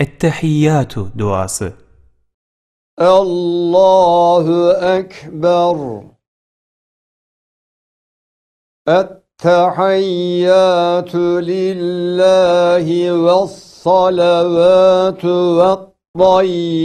التحيات دواس. الله أكبر. التحيات لله والصلوات والطيبات.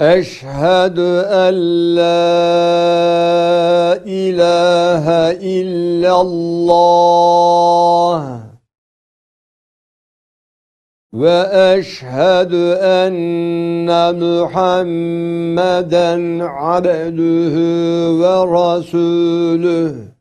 أشهد أن لا إله إلا الله. وأشهد أن محمدا عبده ورسوله.